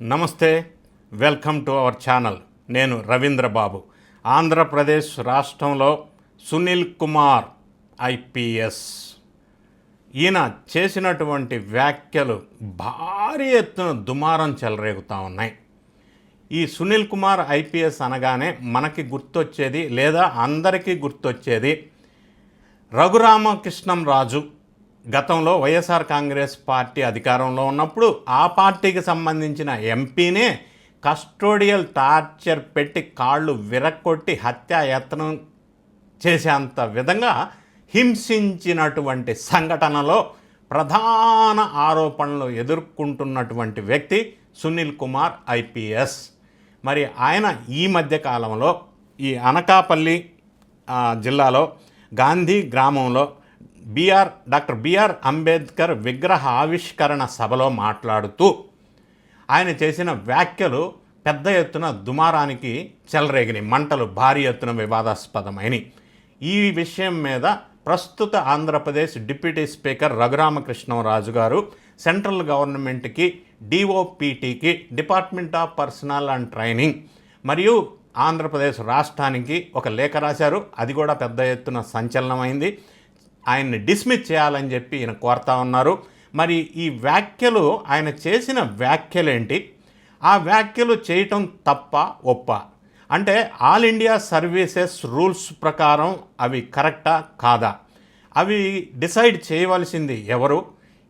నమస్తే welcome to our channel. నేను రవీంద్ర బాబు ఆంధ్రప్రదేశ్ రాష్ట్రంలో సునీల్ కుమార్ ఐపీఎస్. ఈయన చేసినటువంటి వ్యాఖ్యలు భారీ ఎత్తున దుమారం చెలరేగుతూ ఉన్నాయి. ఈ సునీల్ కుమార్ ఐపీఎస్ అనగానే మనకి గుర్తొచ్చేది లేదా అందరికీ గుర్తొచ్చేది రఘురామకృష్ణం రాజు. గతంలో వైఎస్ఆర్ కాంగ్రెస్ పార్టీ అధికారంలో ఉన్నప్పుడు ఆ పార్టీకి సంబంధించిన ఎంపీనే కస్టోడియల్ టార్చర్ పెట్టి కాళ్ళు విరక్కొట్టి హత్యాయత్నం చేసేంత విధంగా హింసించినటువంటి సంఘటనలో ప్రధాన ఆరోపణలు ఎదుర్కొంటున్నటువంటి వ్యక్తి సునీల్ కుమార్ ఐపీఎస్. మరి ఆయన ఈ మధ్య కాలంలో ఈ అనకాపల్లి జిల్లాలో గాంధీ గ్రామంలో బిఆర్ డాక్టర్ బిఆర్ అంబేద్కర్ విగ్రహ ఆవిష్కరణ సభలో మాట్లాడుతూ ఆయన చేసిన వ్యాఖ్యలు పెద్ద ఎత్తున దుమారానికి చెలరేగినాయి. మంటలు భారీ ఎత్తున వివాదాస్పదమైనవి ఈ విషయం మీద ప్రస్తుత ఆంధ్రప్రదేశ్ డిప్యూటీ స్పీకర్ రఘురామకృష్ణరాజు గారు సెంట్రల్ గవర్నమెంట్కి డిఓపిటికి department of personnel and training మరియు ఆంధ్రప్రదేశ్ రాష్ట్రానికి ఒక లేఖ రాశారు. అది కూడా పెద్ద ఎత్తున సంచలనమైంది. ఆయన్ని డిస్మిస్ చేయాలని చెప్పి ఈయన కోరుతా ఉన్నారు. మరి ఈ వ్యాఖ్యలు ఆయన చేసిన వ్యాఖ్యలేంటి? ఆ వ్యాఖ్యలు చేయటం తప్ప ఒప్ప. అంటే ఆల్ ఇండియా సర్వీసెస్ రూల్స్ ప్రకారం అవి కరెక్టా? కాదా? అవి డిసైడ్ చేయవలసింది ఎవరు?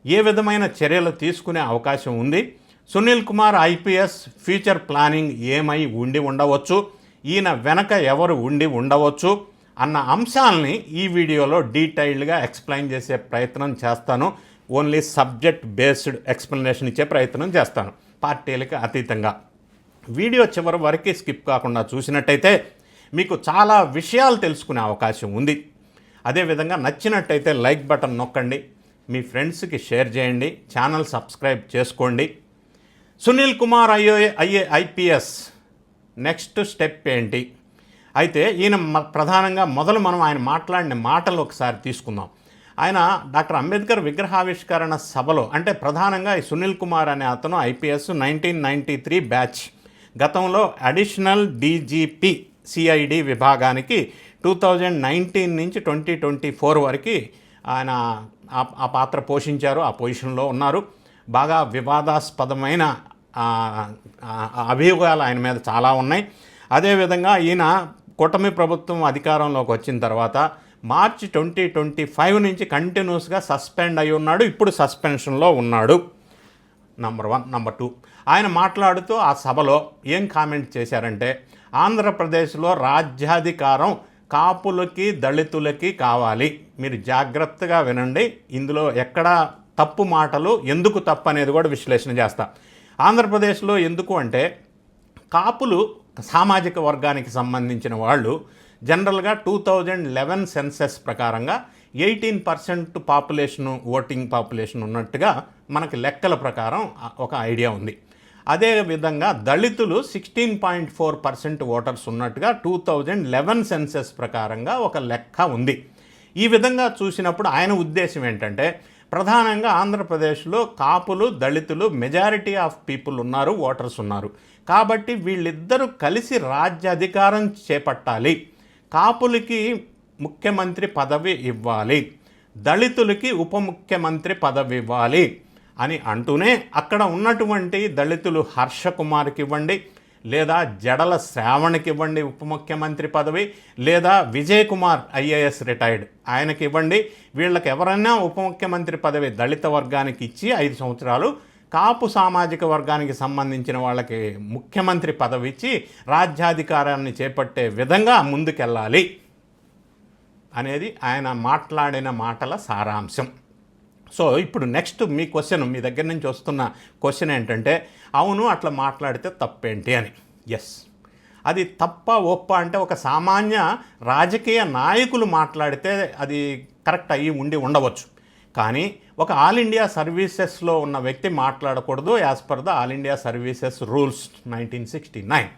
ఏ విధమైన చర్యలు తీసుకునే అవకాశం ఉంది? Sunil Kumar IPS future planning ఏమై ఉండి ఉండవచ్చు? ఈయన వెనక ఎవరు ఉండి ఉండవచ్చు? అన్న అంశాలని ఈ వీడియోలో డీటెయిల్డ్గా ఎక్స్ప్లెయిన్ చేసే ప్రయత్నం చేస్తాను. ఓన్లీ సబ్జెక్ట్ బేస్డ్ ఎక్స్ప్లెనేషన్ ఇచ్చే ప్రయత్నం చేస్తాను పార్టీలకు అతీతంగా. వీడియో చివరి వరకు స్కిప్ కాకుండా చూసినట్టయితే మీకు చాలా విషయాలు తెలుసుకునే అవకాశం ఉంది. అదేవిధంగా నచ్చినట్టయితే లైక్ బటన్ నొక్కండి మీ ఫ్రెండ్స్కి షేర్ చేయండి ఛానల్ సబ్స్క్రైబ్ చేసుకోండి. Sunil Kumar IO IA IPS next step ఏంటి? అయితే ఈయన ప్రధానంగా మొదలు మనం ఆయన మాట్లాడిన మాటలు ఒకసారి తీసుకుందాం. ఆయన డాక్టర్ అంబేద్కర్ విగ్రహావిష్కరణ సభలో అంటే ప్రధానంగా ఈ సునీల్ కుమార్ అనే అతను IPS nineteen ninety three batch గతంలో అడిషనల్ డీజీపీ సిఐడి విభాగానికి టూ థౌజండ్ నైన్టీన్ నుంచి ట్వంటీ ట్వంటీ ఫోర్ వరకు ఆయన ఆ- పాత్ర పోషించారు ఆ పొజిషన్లో ఉన్నారు. బాగా వివాదాస్పదమైన అభియోగాలు ఆయన మీద చాలా ఉన్నాయి. అదేవిధంగా ఈయన కూటమి ప్రభుత్వం అధికారంలోకి వచ్చిన తర్వాత మార్చి ట్వంటీ ట్వంటీ ఫైవ్ నుంచి కంటిన్యూస్గా సస్పెండ్ అయి ఉన్నాడు. ఇప్పుడు సస్పెన్షన్లో ఉన్నాడు. నంబర్ వన్ నంబర్ టూ ఆయన మాట్లాడుతూ ఆ సభలో ఏం కామెంట్ చేశారంటే ఆంధ్రప్రదేశ్లో రాజ్యాధికారం కాపులకి దళితులకి కావాలి. మీరు జాగ్రత్తగా వినండి. ఇందులో ఎక్కడ తప్పు మాటలు ఎందుకు తప్పు అనేది కూడా విశ్లేషణ చేస్తా. ఆంధ్రప్రదేశ్లో ఎందుకు అంటే కాపులు సామాజిక వర్గానికి సంబంధించిన వాళ్ళు జనరల్గా టూ థౌజండ్ లెవెన్ సెన్సెస్ ప్రకారంగా eighteen percent population voting population ఉన్నట్టుగా మనకి లెక్కల ప్రకారం ఒక ఐడియా ఉంది. అదే విధంగా దళితులు sixteen point four percent voters ఉన్నట్టుగా టూ థౌజండ్ లెవెన్ సెన్సెస్ ప్రకారంగా ఒక లెక్క ఉంది. ఈ విధంగా చూసినప్పుడు ఆయన ఉద్దేశం ఏంటంటే ప్రధానంగా ఆంధ్రప్రదేశ్లో కాపులు దళితులు మెజారిటీ ఆఫ్ పీపుల్ ఉన్నారు ఓటర్స్ ఉన్నారు. కాబట్టి వీళ్ళిద్దరూ కలిసి రాజ్యాధికారం చేపట్టాలి. కాపులకి ముఖ్యమంత్రి పదవి ఇవ్వాలి. దళితులకి ఉప ముఖ్యమంత్రి పదవి ఇవ్వాలి అని అంటూనే అక్కడ ఉన్నటువంటి దళితులు హర్షకుమార్కి ఇవ్వండి లేదా జడల శ్రావణ్కి ఇవ్వండి ఉప ముఖ్యమంత్రి పదవి లేదా విజయ్ కుమార్ ఐఏఎస్ రిటైర్డ్ ఆయనకి ఇవ్వండి వీళ్ళకి ఎవరైనా ఉప ముఖ్యమంత్రి పదవి దళిత వర్గానికి ఇచ్చి ఐదు సంవత్సరాలు కాపు సామాజిక వర్గానికి సంబంధించిన వాళ్ళకి ముఖ్యమంత్రి పదవి ఇచ్చి రాజ్యాధికారాన్ని చేపట్టే విధంగా ముందుకెళ్ళాలి అనేది ఆయన మాట్లాడిన మాటల సారాంశం. సో ఇప్పుడు నెక్స్ట్ మీ క్వశ్చన్ మీ దగ్గర నుంచి వస్తున్న క్వశ్చన్ ఏంటంటే అవును అట్లా మాట్లాడితే తప్పేంటి అని. ఎస్ అది తప్ప ఒప్ప అంటే ఒక సామాన్య రాజకీయ నాయకులు మాట్లాడితే అది కరెక్ట్ అయ్యి ఉండి ఉండవచ్చు. కానీ ఒక ఆల్ ఇండియా సర్వీసెస్లో ఉన్న వ్యక్తి మాట్లాడకూడదు as per the all India services rules nineteen sixty nine.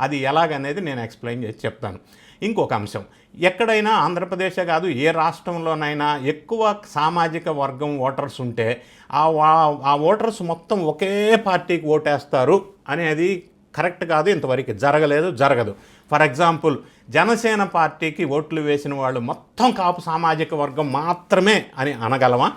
అది ఎలాగనేది నేను ఎక్స్ప్లెయిన్ చేసి చెప్తాను. ఇంకొక అంశం. ఎక్కడైనా ఆంధ్రప్రదేశే కాదు ఏ రాష్ట్రంలోనైనా ఎక్కువ సామాజిక వర్గం ఓటర్స్ ఉంటే ఆ వా- ఆ ఓటర్స్ మొత్తం ఒకే పార్టీకి ఓటేస్తారు అనేది కరెక్ట్ కాదు ఇంతవరకు జరగలేదు జరగదు. ఫర్ ఎగ్జాంపుల్ జనసేన పార్టీకి ఓట్లు వేసిన వాళ్ళు మొత్తం కాపు సామాజిక వర్గం మాత్రమే అని అనగలమా?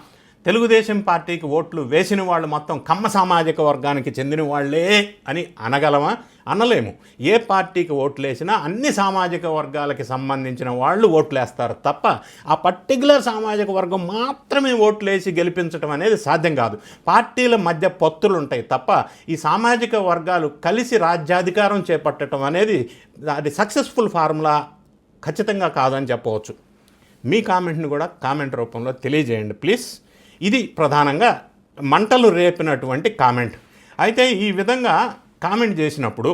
తెలుగుదేశం పార్టీకి ఓట్లు వేసిన వాళ్ళు మొత్తం కమ్మ సామాజిక వర్గానికి చెందిన వాళ్ళే అని అనగలమా? అనలేము. ఏ పార్టీకి ఓట్లు వేసినా అన్ని సామాజిక వర్గాలకి సంబంధించిన వాళ్ళు ఓట్లు వేస్తారు తప్ప ఆ పర్టికులర్ సామాజిక వర్గం మాత్రమే ఓట్లు వేసి గెలిపించడం అనేది సాధ్యం కాదు. పార్టీల మధ్య పొత్తులు ఉంటాయి తప్ప ఈ సామాజిక వర్గాలు కలిసి రాజ్యాధికారం చేపట్టడం అనేది అది సక్సెస్ఫుల్ ఫార్ములా ఖచ్చితంగా కాదని చెప్పవచ్చు. మీ కామెంట్ని కూడా కామెంట్ రూపంలో తెలియజేయండి ప్లీజ్. ఇది ప్రధానంగా మంటలు రేపినటువంటి కామెంట్. అయితే ఈ విధంగా కామెంట్ చేసినప్పుడు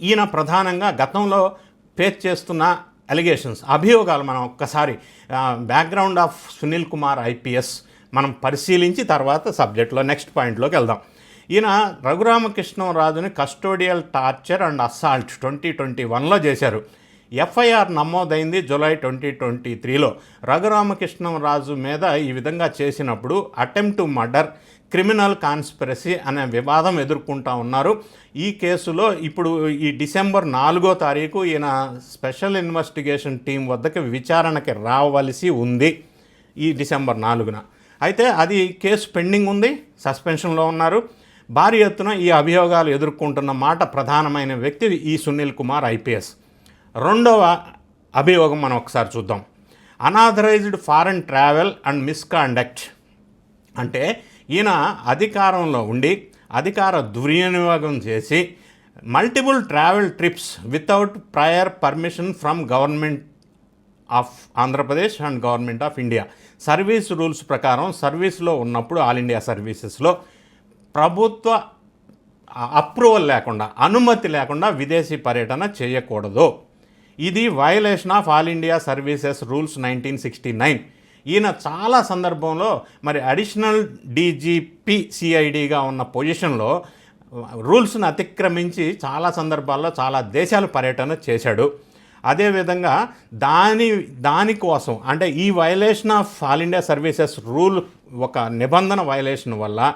ఈయన ప్రధానంగా గతంలో ఫేస్ చేస్తున్న అలిగేషన్స్ అభియోగాలు మనం ఒక్కసారి background of Sunil Kumar IPS మనం పరిశీలించి తర్వాత సబ్జెక్ట్లో నెక్స్ట్ పాయింట్లోకి వెళ్దాం. ఈయన రఘురామకృష్ణరాజుని custodial torture and assault twenty twenty వన్లో చేశారు. ఎఫ్ఐఆర్ నమోదైంది జూలై ట్వంటీ ట్వంటీ త్రీలో. రఘురామకృష్ణరాజు మీద ఈ విధంగా చేసినప్పుడు అటెంప్ట్ మర్డర్ క్రిమినల్ కాన్స్పిరసీ అనే వివాదం ఎదుర్కొంటా ఉన్నారు. ఈ కేసులో ఇప్పుడు ఈ డిసెంబర్ నాలుగో తారీఖు ఈయన స్పెషల్ ఇన్వెస్టిగేషన్ టీం వద్దకు విచారణకి రావలసి ఉంది ఈ డిసెంబర్ నాలుగున. అయితే అది కేసు పెండింగ్ ఉంది సస్పెన్షన్లో ఉన్నారు. భారీ ఎత్తున ఈ అభియోగాలు ఎదుర్కొంటున్న మాట ప్రధానమైన వ్యక్తి ఈ సునీల్ కుమార్ ఐపీఎస్ రెండవ అభియోగం మనం ఒకసారి చూద్దాం. Unauthorized foreign travel and misconduct. అంటే ఈయన అధికారంలో ఉండి అధికార దుర్వినియోగం చేసి multiple travel trips without prior permission from government of Andhra Pradesh and government of India. Service rules ప్రకారం సర్వీస్లో ఉన్నప్పుడు ఆల్ ఇండియా సర్వీసెస్లో ప్రభుత్వ అప్రూవల్ లేకుండా అనుమతి లేకుండా విదేశీ పర్యటన చేయకూడదు. ఇది violation of all India services rules nineteen sixty nine ఈయన చాలా సందర్భంలో మరి అడిషనల్ డీజీపీ సిఐడిగా ఉన్న పొజిషన్లో రూల్స్ను అతిక్రమించి చాలా సందర్భాల్లో చాలా దేశాలు పర్యటన చేశాడు. అదేవిధంగా దాని దానికోసం అంటే ఈ violation of all India services rule ఒక నిబంధన వయలేషన్ వల్ల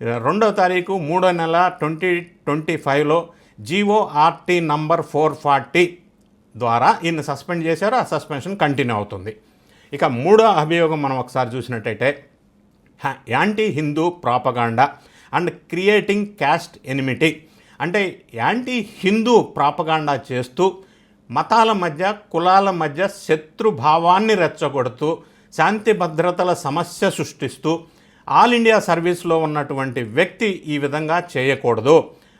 రెండో తారీఖు మూడో నెల ట్వంటీ ట్వంటీ ఫైవ్లో G O R T number four forty ద్వారా ఈయన్ని సస్పెండ్ చేశారు ఆ సస్పెన్షన్ కంటిన్యూ అవుతుంది. ఇక మూడో అభియోగం మనం ఒకసారి చూసినట్టయితే anti Hindu propaganda and creating caste enmity. అంటే యాంటీ హిందూ ప్రాపగాండా చేస్తూ మతాల మధ్య కులాల మధ్య శత్రుభావాన్ని రెచ్చగొడుతూ శాంతి భద్రతల సమస్య సృష్టిస్తూ ఆల్ ఇండియా సర్వీస్లో ఉన్నటువంటి వ్యక్తి ఈ విధంగా చేయకూడదు.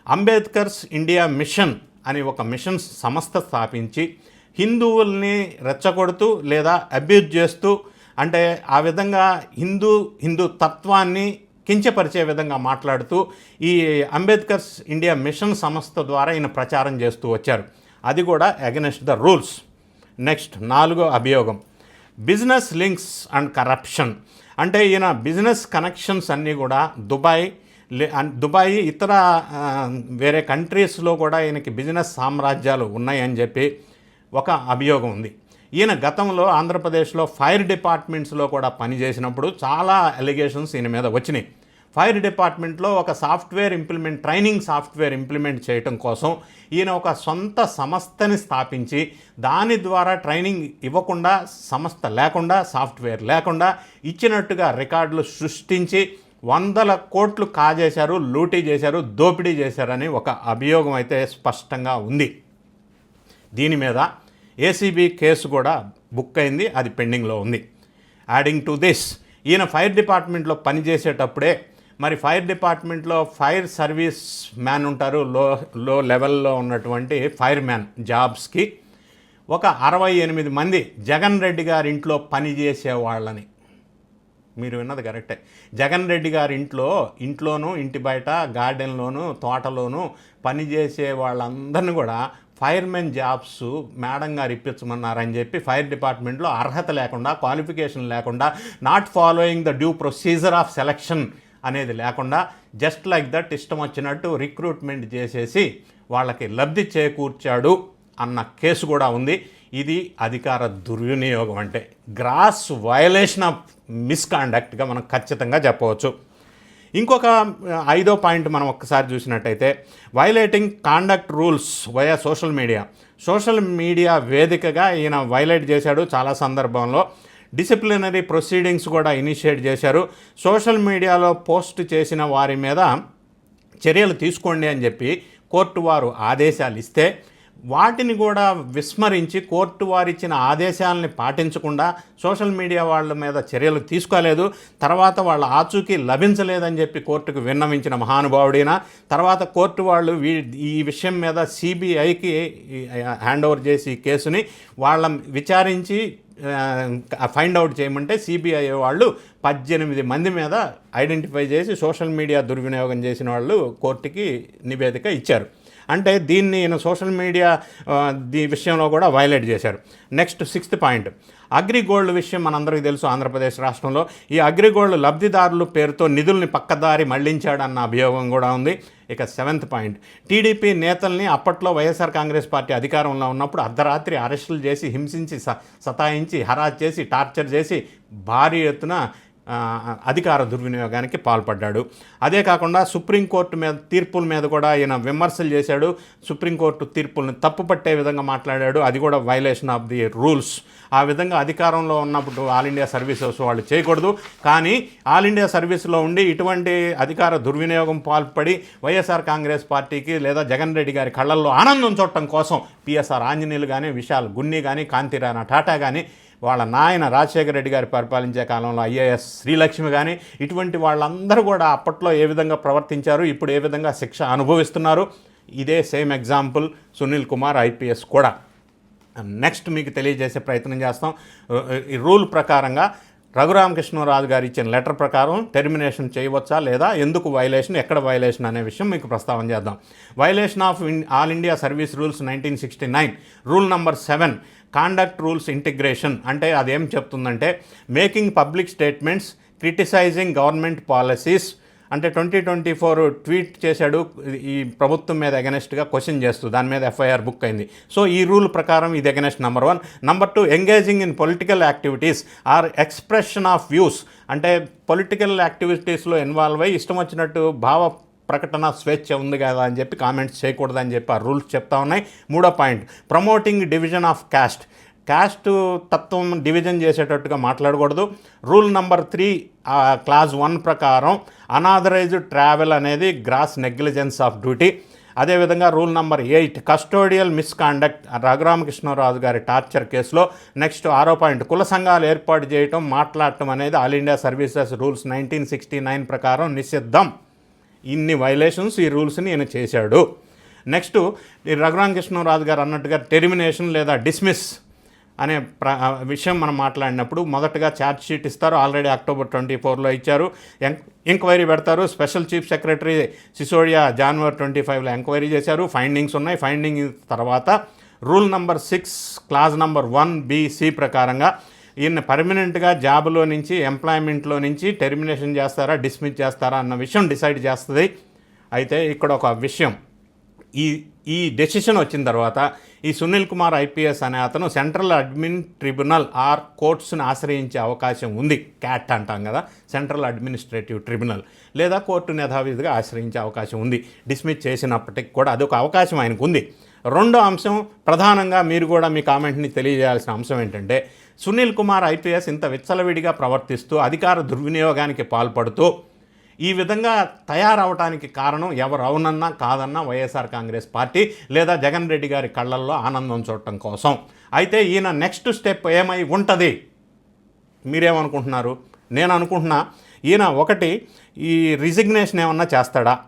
అంబేద్కర్స్ ఇండియా మిషన్ అని ఒక మిషన్ సంస్థ స్థాపించి హిందువుల్ని రెచ్చగొడుతూ లేదా అబ్యూజ్ చేస్తూ అంటే ఆ విధంగా హిందూ హిందూ తత్వాన్ని కించపరిచే విధంగా మాట్లాడుతూ ఈ అంబేద్కర్స్ ఇండియా మిషన్ సంస్థ ద్వారా ఈయన ప్రచారం చేస్తూ వచ్చారు. అది కూడా అగెనెస్ట్ ద రూల్స్ నెక్స్ట్ నాలుగో అభియోగం. బిజినెస్ లింక్స్ అండ్ కరప్షన్ అంటే ఈయన బిజినెస్ కనెక్షన్స్ అన్నీ కూడా దుబాయ్ దుబాయ్ ఇతర వేరే కంట్రీస్లో కూడా ఈయనకి బిజినెస్ సామ్రాజ్యాలు ఉన్నాయని చెప్పి ఒక అభియోగం ఉంది. ఈయన గతంలో ఆంధ్రప్రదేశ్లో ఫైర్ డిపార్ట్మెంట్స్లో కూడా పనిచేసినప్పుడు చాలా అలిగేషన్స్ ఈయన మీద వచ్చినాయి. ఫైర్ డిపార్ట్మెంట్లో ఒక software implement training software implement చేయటం కోసం ఈయన ఒక సొంత సంస్థని స్థాపించి దాని ద్వారా ట్రైనింగ్ ఇవ్వకుండా సంస్థ లేకుండా సాఫ్ట్వేర్ లేకుండా ఇచ్చినట్టుగా రికార్డులు సృష్టించి వందల కోట్లు కాజేశారు లూటీ చేశారు దోపిడీ చేశారని ఒక అభియోగం అయితే స్పష్టంగా ఉంది. దీని మీద ఏసీబీ కేసు కూడా బుక్ అయింది అది పెండింగ్లో ఉంది. యాడింగ్ టు దిస్ ఈయన ఫైర్ డిపార్ట్మెంట్లో పనిచేసేటప్పుడే మరి ఫైర్ డిపార్ట్మెంట్లో ఫైర్ సర్వీస్ మ్యాన్ ఉంటారు లో లో లెవెల్లో ఉన్నటువంటి ఫైర్ మ్యాన్ జాబ్స్కి ఒక అరవై ఎనిమిది మంది జగన్ రెడ్డి గారి ఇంట్లో పనిచేసే వాళ్ళని మీరు విన్నది కరెక్టే. జగన్ రెడ్డి గారి ఇంట్లో ఇంట్లోనూ ఇంటి బయట గార్డెన్లోనూ తోటలోనూ పనిచేసే వాళ్ళందరినీ కూడా ఫైర్మెన్ జాబ్స్ మేడం గారు ఇప్పించమన్నారని చెప్పి ఫైర్ డిపార్ట్మెంట్లో అర్హత లేకుండా క్వాలిఫికేషన్ లేకుండా not following the due procedure of selection అనేది లేకుండా జస్ట్ లైక్ దట్ ఇష్టం వచ్చినట్టు రిక్రూట్మెంట్ చేసేసి వాళ్ళకి లబ్ధి చేకూర్చాడు. అన్న కేసు కూడా ఉంది. ఇది అధికార దుర్వినియోగం అంటే గ్రాస్ వయలేషన్ ఆఫ్ మిస్కాండక్ట్గా మనం ఖచ్చితంగా చెప్పవచ్చు. ఇంకొక ఐదో పాయింట్ మనం ఒక్కసారి చూసినట్టయితే violating conduct rules via social media social media వేదికగా ఈయన వైలేట్ చేశాడు చాలా సందర్భంలో. డిసిప్లినరీ ప్రొసీడింగ్స్ కూడా ఇనిషియేట్ చేశారు. సోషల్ మీడియాలో పోస్ట్ చేసిన వారి మీద చర్యలు తీసుకోండి అని చెప్పి కోర్టు వారు ఆదేశాలు ఇస్తే వాటిని కూడా విస్మరించి కోర్టు వారిచ్చిన ఆదేశాలని పాటించకుండా సోషల్ మీడియా వాళ్ళ మీద చర్యలు తీసుకోలేదు. తర్వాత వాళ్ళ ఆచూకీ లభించలేదని చెప్పి కోర్టుకు విన్నవించిన మహానుభావుడైన తర్వాత కోర్టు వాళ్ళు వీ ఈ విషయం మీద సిబిఐకి హ్యాండ్ ఓవర్ చేసి ఈ కేసుని వాళ్ళ విచారించి ఫైండ్ అవుట్ చేయమంటే సిబిఐ వాళ్ళు పద్దెనిమిది మంది మీద ఐడెంటిఫై చేసి సోషల్ మీడియా దుర్వినియోగం చేసిన వాళ్ళు కోర్టుకి నివేదిక ఇచ్చారు. అంటే దీన్ని ఈయన సోషల్ మీడియా దీ విషయంలో కూడా వైలేట్ చేశారు. Next sixth point. అగ్రిగోల్డ్ విషయం మనందరికీ తెలుసు ఆంధ్రప్రదేశ్ రాష్ట్రంలో. ఈ అగ్రిగోల్డ్ లబ్ధిదారుల పేరుతో నిధుల్ని పక్కదారి మళ్ళించాడన్న అభియోగం కూడా ఉంది. ఇక సెవెంత్ పాయింట్. టీడీపీ నేతల్ని అప్పట్లో వైఎస్ఆర్ కాంగ్రెస్ పార్టీ అధికారంలో ఉన్నప్పుడు అర్ధరాత్రి అరెస్టులు చేసి హింసించి స సతాయించి హరాజ్ చేసి టార్చర్ చేసి భారీ ఎత్తున అధికార దుర్వినియోగానికి పాల్పడ్డాడు. అదే కాకుండా సుప్రీంకోర్టు మీద తీర్పుల మీద కూడా ఈయన విమర్శలు చేశాడు. సుప్రీంకోర్టు తీర్పుల్ని తప్పుపట్టే విధంగా మాట్లాడాడు. అది కూడా వైలేషన్ ఆఫ్ ది రూల్స్ ఆ విధంగా అధికారంలో ఉన్నప్పుడు ఆల్ ఇండియా సర్వీసెస్ వాళ్ళు చేయకూడదు. కానీ ఆల్ ఇండియా సర్వీస్లో ఉండి ఇటువంటి అధికార దుర్వినియోగం పాల్పడి వైఎస్ఆర్ కాంగ్రెస్ పార్టీకి లేదా జగన్ రెడ్డి గారి కళ్ళల్లో ఆనందం చూడటం కోసం పిఎస్ఆర్ ఆంజనేయులు కానీ విశాల్ గున్ని కానీ కాంతిరాణ టాటా కానీ వాళ్ళ నాయన రాజశేఖర రెడ్డి గారు పరిపాలించే కాలంలో ఐఏఎస్ శ్రీలక్ష్మి కానీ ఇటువంటి వాళ్ళందరూ కూడా అప్పట్లో ఏ విధంగా ప్రవర్తించారు ఇప్పుడు ఏ విధంగా శిక్ష అనుభవిస్తున్నారు ఇదే same example Sunil Kumar IPS కూడా. నెక్స్ట్ మీకు తెలియజేసే ప్రయత్నం చేస్తాం. ఈ రూల్ ప్రకారంగా రఘురామకృష్ణరాజు గారు ఇచ్చిన లెటర్ ప్రకారం టెర్మినేషన్ చేయవచ్చా లేదా ఎందుకు వైలేషన్ ఎక్కడ వైలేషన్ అనే విషయం మీకు ప్రస్తావన చేద్దాం. Violation of all India service rules nineteen sixty nine rule number seven conduct rules integration అంటే అదేం చెప్తుందంటే making public statements criticising government policies అంటే ట్వంటీ ట్వంటీ ఫోర్ ట్వీట్ చేశాడు ఈ ప్రభుత్వం మీద అగెనెస్ట్గా క్వశ్చన్ చేస్తూ దాని మీద ఎఫ్ఐఆర్ బుక్ అయింది. సో ఈ రూల్ ప్రకారం ఇది against number one number two engaging in political activities or expression of views అంటే పొలిటికల్ యాక్టివిటీస్లో ఇన్వాల్వ్ అయ్యి ఇష్టం వచ్చినట్టు భావ ప్రకటన స్వేచ్ఛ ఉంది కదా అని చెప్పి కామెంట్స్ చేయకూడదని చెప్పి ఆ రూల్స్ చెప్తా ఉన్నాయి. మూడో point promoting division of caste caste తత్వం డివిజన్ చేసేటట్టుగా మాట్లాడకూడదు. Rule number three clause one ప్రకారం అనాథరైజ్డ్ ట్రావెల్ అనేది గ్రాస్ నెగ్లిజెన్స్ ఆఫ్ డ్యూటీ. అదేవిధంగా rule number eight custodial misconduct Raghurama Krishna Raju గారి టార్చర్ కేసులో నెక్స్ట్ ఆరో పాయింట్ కుల సంఘాలు ఏర్పాటు చేయటం మాట్లాడటం అనేది all India services rules nineteen sixty nine ప్రకారం నిషిద్ధం. ఇన్ని వైలేషన్స్ ఈ రూల్స్ని ఈయన చేశాడు. నెక్స్ట్ ఈ రఘురామకృష్ణరాజు గారు అన్నట్టుగా టెర్మినేషన్ లేదా డిస్మిస్ అనే ప్ర విషయం మనం మాట్లాడినప్పుడు మొదటగా ఛార్జ్ షీట్ ఇస్తారు. ఆల్రెడీ అక్టోబర్ ట్వంటీ ఫోర్లో ఇచ్చారు. ఎం- ఎంక్వైరీ పెడతారు. స్పెషల్ చీఫ్ సెక్రటరీ సిసోడియా జనవరి ట్వంటీ ఫైవ్లో ఎంక్వైరీ చేశారు. ఫైండింగ్స్ ఉన్నాయి. ఫైండింగ్ తర్వాత rule number six clause number one BC ప్రకారంగా ఈయన పర్మనెంట్గా జాబ్లో నుంచి ఎంప్లాయ్మెంట్లో నుంచి టెర్మినేషన్ చేస్తారా డిస్మిస్ చేస్తారా అన్న విషయం డిసైడ్ చేస్తుంది. అయితే ఇక్కడ ఒక విషయం. ఈ ఈ డెసిషన్ వచ్చిన తర్వాత ఈ సునీల్ కుమార్ ఐపీఎస్ అనే అతను సెంట్రల్ అడ్మిన్ ట్రిబ్యునల్ ఆర్ కోర్ట్స్ని ఆశ్రయించే అవకాశం ఉంది. క్యాట్ అంటాం కదా. Central administrative tribunal. లేదా కోర్టు యథావిధిగా ఆశ్రయించే అవకాశం ఉంది. డిస్మిస్ చేసినప్పటికి కూడా అదొక అవకాశం ఆయనకు ఉంది. రెండో అంశం ప్రధానంగా మీరు కూడా మీ కామెంట్ని తెలియజేయాల్సిన అంశం ఏంటంటే సునీల్ కుమార్ ఐపీఎస్ ఇంత విచ్చలవిడిగా ప్రవర్తిస్తూ అధికార దుర్వినియోగానికి పాల్పడుతూ ఈ విధంగా తయారవటానికి కారణం ఎవరు? అవునన్నా కాదన్నా వైఎస్ఆర్ కాంగ్రెస్ పార్టీ లేదా జగన్ రెడ్డి గారి కళ్ళల్లో ఆనందం చూడటం కోసం. అయితే ఈయన నెక్స్ట్ స్టెప్ ఏమై ఉంటుంది? మీరేమనుకుంటున్నారు? నేను అనుకుంటున్నా ఈయన ఒకటి ఈ రిజిగ్నేషన్ ఏమన్నా చేస్తాడా?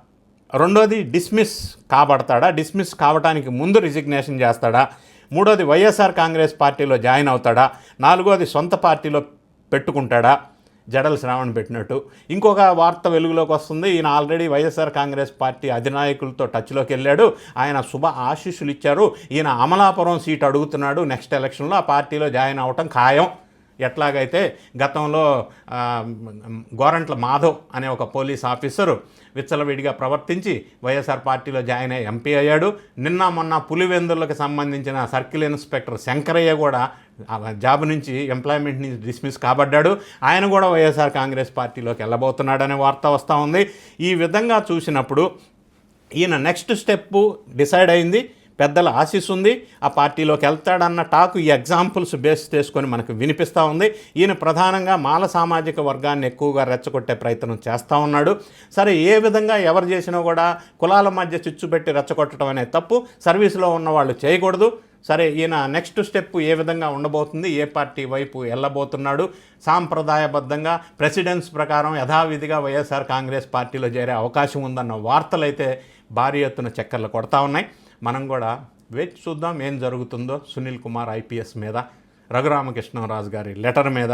రెండోది డిస్మిస్ కాబడతాడా? డిస్మిస్ కావటానికి ముందు రిజిగ్నేషన్ చేస్తాడా? మూడోది వైఎస్ఆర్ కాంగ్రెస్ పార్టీలో జాయిన్ అవుతాడా? నాలుగోది సొంత పార్టీలో పెట్టుకుంటాడా? జడల శ్రావణ్ పెట్టినట్టు. ఇంకొక వార్త వెలుగులోకి వస్తుంది. ఈయన ఆల్రెడీ వైఎస్ఆర్ కాంగ్రెస్ పార్టీ అధినాయకులతో టచ్లోకి వెళ్ళాడు. ఆయన శుభ ఆశీస్సులు ఇచ్చారు. ఈయన అమలాపురం సీట్ అడుగుతున్నాడు. నెక్స్ట్ ఎలక్షన్లో ఆ పార్టీలో జాయిన్ అవ్వటం ఖాయం. ఎట్లాగైతే గతంలో గోరంట్ల మాధవ్ అనే ఒక పోలీస్ ఆఫీసరు విచ్చలవిడిగా ప్రవర్తించి వైఎస్ఆర్ పార్టీలో జాయిన్ అయ్యి ఎంపీ అయ్యాడు. నిన్న మొన్న పులివెందులకు సంబంధించిన సర్కిల్ ఇన్స్పెక్టర్ శంకరయ్య కూడా జాబ్ నుంచి ఎంప్లాయ్మెంట్ నుంచి డిస్మిస్ కాబడ్డాడు. ఆయన కూడా వైఎస్ఆర్ కాంగ్రెస్ పార్టీలోకి వెళ్ళబోతున్నాడనే వార్త వస్తూ ఉంది. ఈ విధంగా చూసినప్పుడు ఈయన నెక్స్ట్ స్టెప్ డిసైడ్ అయింది. పెద్దల ఆశీస్ ఉంది. ఆ పార్టీలోకి వెళ్తాడన్న టాక్ ఈ ఎగ్జాంపుల్స్ బేస్ చేసుకొని మనకు వినిపిస్తూ ఉంది. ఈయన ప్రధానంగా మాల సామాజిక వర్గాన్ని ఎక్కువగా రెచ్చగొట్టే ప్రయత్నం చేస్తూ ఉన్నాడు. సరే ఏ విధంగా ఎవరు చేసినా కూడా కులాల మధ్య చిచ్చు పెట్టి రెచ్చగొట్టడం అనే తప్పు సర్వీస్లో ఉన్న వాళ్ళు చేయకూడదు. సరే ఈయన నెక్స్ట్ స్టెప్ ఏ విధంగా ఉండబోతుంది? ఏ పార్టీ వైపు వెళ్ళబోతున్నాడు సాంప్రదాయబద్ధంగా ప్రెసిడెన్స్ ప్రకారం యథావిధిగా వైఎస్ఆర్ కాంగ్రెస్ పార్టీలో చేరే అవకాశం ఉందన్న వార్తలు అయితే భారీ ఎత్తున చక్కర్లు కొడతా ఉన్నాయి. మనం కూడా వేచి చూద్దాం ఏం జరుగుతుందో. సునీల్ కుమార్ ఐపీఎస్ మీద రఘురామకృష్ణరాజు గారి లెటర్ మీద.